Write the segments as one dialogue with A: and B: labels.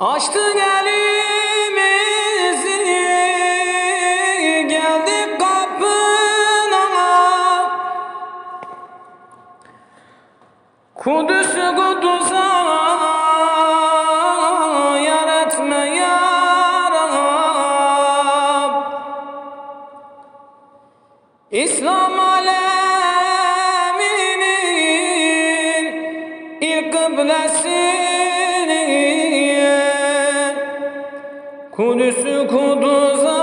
A: Açtık elimizi geldik kapına Kudüs'ü Kudüs'a yar etme ya Rab İslam aleminin ilk kıblesini Kudüs'ü Kudüs'a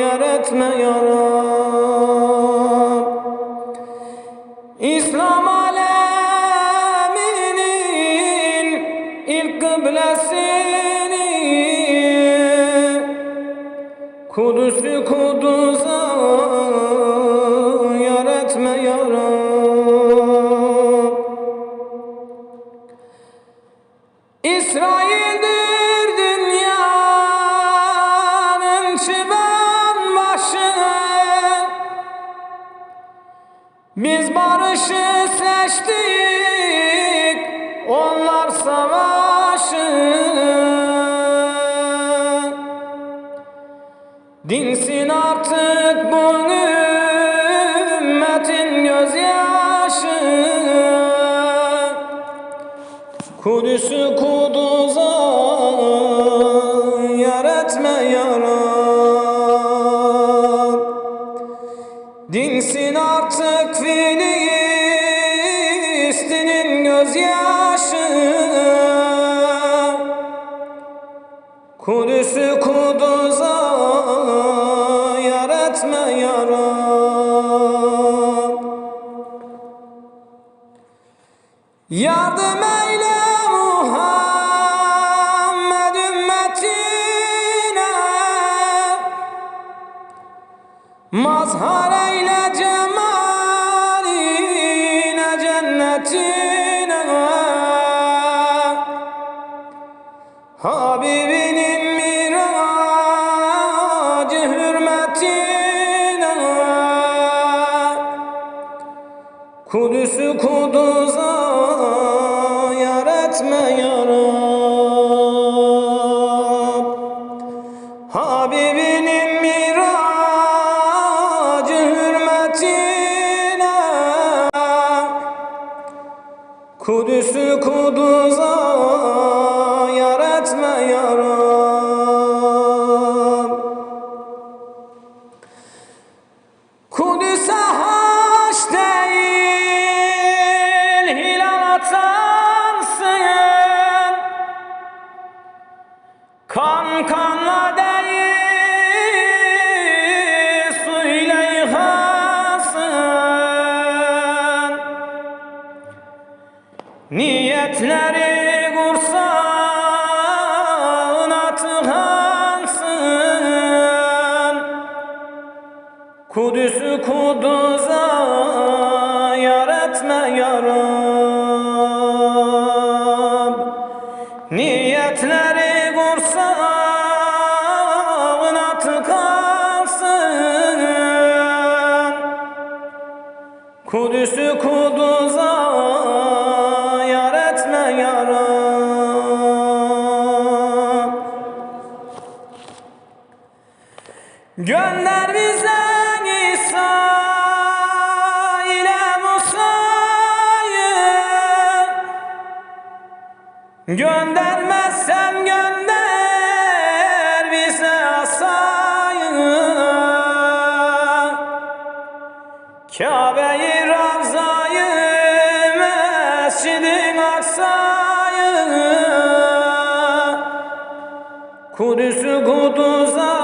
A: yar etme ya Rab. İslam aleminin ilk kıblesini Kudüs'ü Kudüs'a Biz barışı seçtik onlar savaşı. Dinsin artık bu ümmetin gözyaşı. Kudüs'ü Kudüs'a Dinsin artık Filistin'in gözyaşı. Kudüs'ü Kudüs'a yar etme ya Yardım eyle Mazhar eyle cemaline cennetine. Habibinin miracı hürmetine. Kudüs'ü Kudüs'a Kudüs'ü Kudüs'a Niyetleri kursağına tıkansın Kudüs'ü Kudüs'a yar etme ya Rab Niyetleri kursağına tıkansın Kudüs'ü Kudüs'a yar etme ya Rab Gönder bize İsa ile Musa'yı. Göndermezsen gönder bize asayı. Kabe'yi Ravza'yı Mescid-i Aksa'yı Kudüs'ü Kudüs'a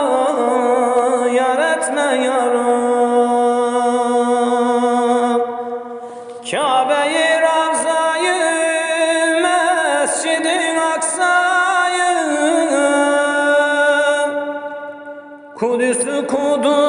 A: yar etme ya Rab Kabe'yi Ravza'yı Mescid-i Aksa'yı. Kudüs'ü Kudüs'a